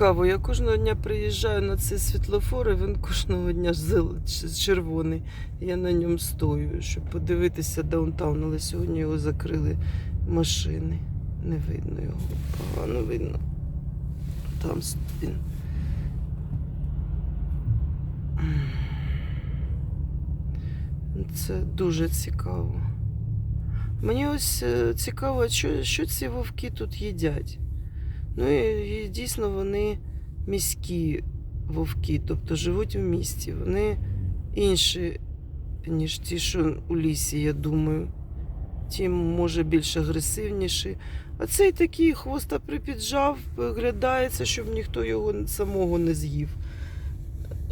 Цікаво, я кожного дня приїжджаю на цей світлофор, і він кожного дня червоний. Я на ньому стою, щоб подивитися даунтаун, але сьогодні його закрили машини. Не видно його. Погано видно. Там він. Це дуже цікаво. Мені ось е, цікаво, що, що ці вовки тут їдять. Ну і, дійсно вони міські вовки, тобто живуть в місті. Вони інші, ніж ті, що у лісі, я думаю. Ті, може, більш агресивніші. А цей такий хвоста припіджав, виглядається, щоб ніхто його самого не з'їв.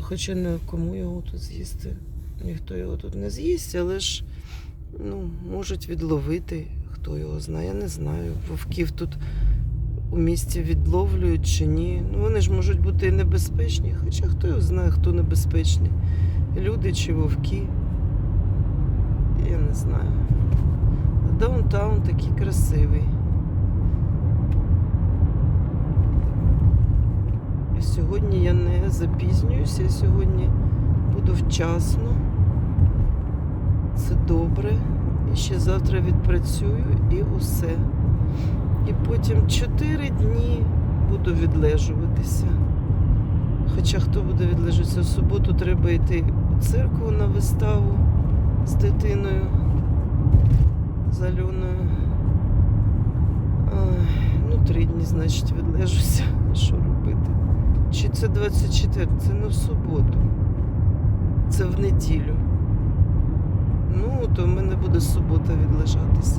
Хоча не кому його тут з'їсти. Ніхто його тут не з'їсть, але ж ну, можуть відловити, хто його знає, я не знаю. Вовків тут у місті відловлюють чи ні. Ну, вони ж можуть бути небезпечні, хоча хто його знає, хто небезпечний. Люди чи вовки. Я не знаю. А Даунтаун такий красивий. І Сьогодні я не запізнююся, я сьогодні буду вчасно. Це добре. Ще завтра відпрацюю і усе. І потім 4 дні буду відлежуватися. Хоча хто буде відлежуватися в суботу, треба йти у церкву на виставу з дитиною, з Альоною. Ну, три дні, значить, відлежуся. Що робити? Чи це 24? Це не в суботу. Це в неділю. То в мене буде субота відлежатися.